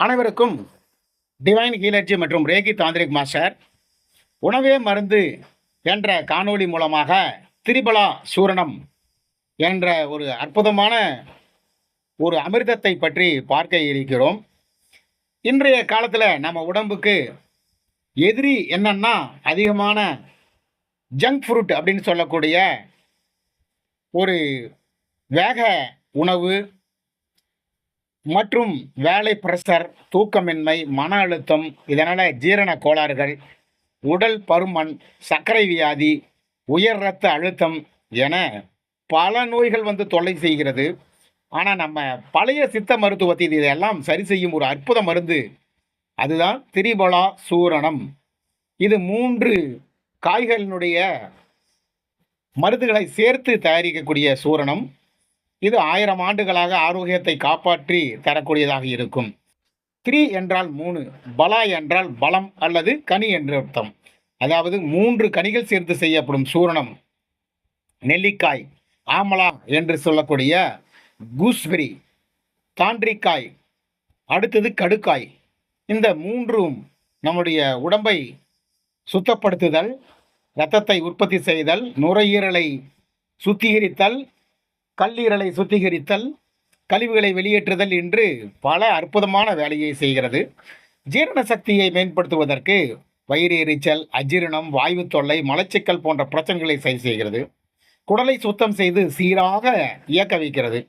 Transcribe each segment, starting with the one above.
அனைவருக்கும் டிவைன் ஹீலர்ஜி மற்றும் Reiki tantric master உணவே மருந்து என்ற காணொளி மூலமாக திரிபலா சூரணம் என்ற ஒரு அற்புதமான ஒரு அமிர்தத்தை பற்றி பார்க்க இருக்கிறோம். இன்றைய காலத்தில் நம்ம உடம்புக்கு எதிரி என்னன்னா அதிகமான ஜங்க் ஃப்ரூட் அப்படின்னு சொல்லக்கூடிய ஒரு வேக உணவு மற்றும் வேலை பிரஷர் தூக்கமின்மை மன அழுத்தம் இதனால் ஜீரண கோளாறுகள் உடல் பருமன் சர்க்கரை வியாதி உயர் இரத்த அழுத்தம் என பல நோய்கள் வந்து தொல்லை செய்கிறது. ஆனால் நம்ம பழைய சித்த மருத்துவத்தில் இதெல்லாம் சரி செய்யும் ஒரு அற்புத மருந்து அதுதான் திரிபலா சூரணம். இது மூன்று காய்களினுடைய மருந்துகளை சேர்த்து தயாரிக்கக்கூடிய சூரணம். இது ஆயிரம் ஆண்டுகளாக ஆரோக்கியத்தை காப்பாற்றி தரக்கூடியதாக இருக்கும். த்ரீ என்றால் மூணு பலா என்றால் பலம் அல்லது கனி என்று அர்த்தம். அதாவது மூன்று கனிகள் சேர்த்து செய்யப்படும் சூரணம். நெல்லிக்காய் ஆமலா என்று சொல்லக்கூடிய கூஸ்பெரி தாண்டிக்காய் அடுத்தது கடுக்காய். இந்த மூன்றும் நம்முடைய உடம்பை சுத்தப்படுத்துதல் இரத்தத்தை உற்பத்தி செய்தல் நுரையீரலை சுத்திகரித்தல் கல்லீரலை சுத்திகரித்தல் கழிவுகளை வெளியேற்றுதல் என்று பல அற்புதமான வேலையை செய்கிறது. ஜீரண சக்தியை மேம்படுத்துவதற்கு வயிறு எரிச்சல் அஜீரணம் வாயு தொல்லை மலச்சிக்கல் போன்ற பிரச்சனைகளை சரி செய்கிறது. குடலை சுத்தம் செய்து சீராக இயக்க வைக்கிறது.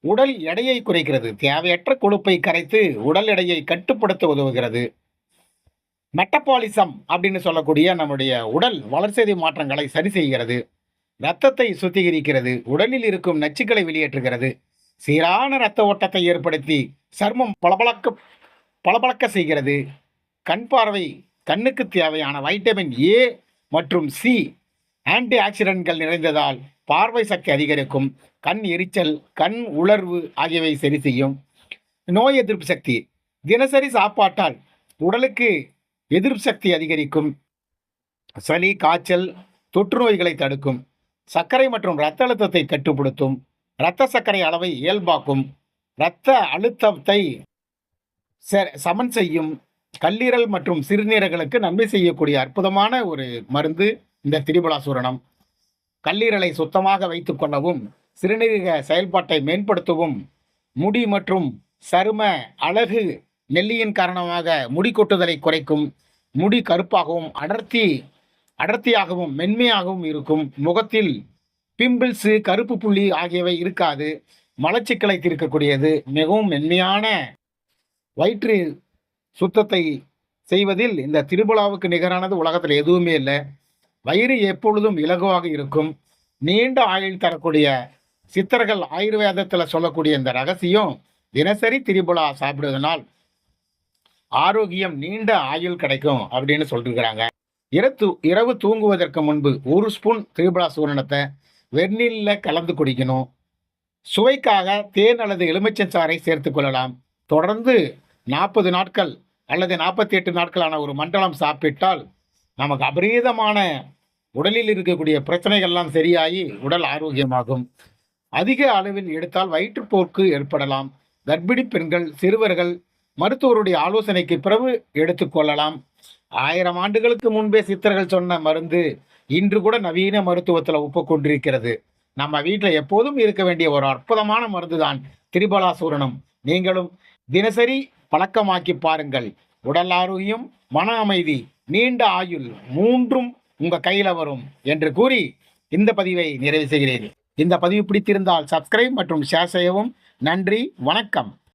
உடல் எடையை குறைக்கிறது. தேவையற்ற கொழுப்பை கரைத்து உடல் எடையை கட்டுப்படுத்த உதவுகிறது. மெட்டபாலிசம் அப்படின்னு சொல்லக்கூடிய நம்முடைய உடல் வளர்ச்சி மாற்றங்களை சரி செய்கிறது. இரத்தத்தை சுத்திகரிக்கிறது உடலில் இருக்கும் நச்சுக்களை வெளியேற்றுகிறது. சீரான இரத்த ஓட்டத்தை ஏற்படுத்தி சர்மம் பளபளக்க பளபளக்க செய்கிறது. கண் பார்வை கண்ணுக்கு தேவையான வைட்டமின் ஏ மற்றும் சி ஆன்டி ஆக்சிடென்ட்கள் நிறைந்ததால் பார்வை சக்தி அதிகரிக்கும். கண் எரிச்சல் கண் உலர்வு ஆகியவை சரி செய்யும். நோய் எதிர்ப்பு சக்தி. தினசரி சாப்பாட்டால் உடலுக்கு எதிர்ப்பு சக்தி அதிகரிக்கும். சளி காய்ச்சல் தொற்று நோய்களை தடுக்கும். சர்க்கரை மற்றும் இரத்த அழுத்தத்தை கட்டுப்படுத்தும் இரத்த சர்க்கரை அளவை இயல்பாக்கும் இரத்த அழுத்தத்தை ச- சமன் செய்யும் கல்லீரல் மற்றும் சிறுநீரகளுக்கு நன்மை செய்யக்கூடிய அற்புதமான ஒரு மருந்து இந்த திரிபலாசூரணம். கல்லீரலை சுத்தமாக வைத்து கொள்ளவும் சிறுநீரக செயல்பாட்டை மேம்படுத்தவும் முடி மற்றும் சரும அழகு நெல்லியின் காரணமாக முடி கொட்டுதலை குறைக்கும் முடி கருப்பாகவும் அடர்த்தி அடர்த்தியாகவும் மென்மையாகவும் இருக்கும். முகத்தில் பிம்பிள்ஸு கருப்பு புள்ளி ஆகியவை இருக்காது. மலச்சிக்கலை தீர்க்கக்கூடியது. மிகவும் மென்மையான வயிற்று சுத்தத்தை செய்வதில் இந்த திருபுலாவுக்கு நிகரானது உலகத்தில் எதுவுமே இல்லை. வயிறு எப்பொழுதும் இலகுவாக இருக்கும். நீண்ட ஆயுள் தரக்கூடிய சித்தர்கள் ஆயுர்வேதத்தில் சொல்லக்கூடிய இந்த ரகசியம் தினசரி திரிபுலா சாப்பிடுவதனால் ஆரோக்கியம் நீண்ட ஆயுள் கிடைக்கும் அப்படின்னு சொல்லிருக்கிறாங்க. இரத்து இரவு தூங்குவதற்கு முன்பு ஒரு ஸ்பூன் திரிபுரா சூரணத்தை வெந்நீரில் கலந்து குடிக்கணும். சுவைக்காக தேன் அல்லது எலுமிச்சை சாறை சேர்த்து கொள்ளலாம். தொடர்ந்து நாற்பது நாட்கள் அல்லது நாற்பத்தி எட்டு நாட்களான ஒரு மண்டலம் சாப்பிட்டால் நமக்கு அபரீதமான உடலில் இருக்கக்கூடிய பிரச்சனைகள்லாம் சரியாகி உடல் ஆரோக்கியமாகும். அதிக அளவில் எடுத்தால் வயிற்றுப்போக்கு ஏற்படலாம். கர்ப்பிணி பெண்கள் சிறுவர்கள் மருத்துவருடைய ஆலோசனைக்கு பிறகு எடுத்துக்கொள்ளலாம் ஆயிரம் ஆண்டுகளுக்கு முன்பே சித்தர்கள் சொன்ன மருந்து இன்று கூட நவீன மருத்துவத்தில் ஒப்புக்கொண்டிருக்கிறது. நம்ம வீட்டில் எப்போதும் இருக்க வேண்டிய ஒரு அற்புதமான மருந்து தான் திரிபலாசூரனும் நீங்களும் தினசரி பழக்கமாக்கி பாருங்கள். உடல் ஆரோக்கியம் மன அமைதி நீண்ட ஆயுள் மூன்றும் உங்கள் கையில் வரும் என்று கூறி இந்த பதிவை நிறைவு செய்கிறேன். இந்த பதிவு பிடித்திருந்தால் சப்ஸ்கிரைப் மற்றும் ஷேர் செய்யவும். நன்றி வணக்கம்.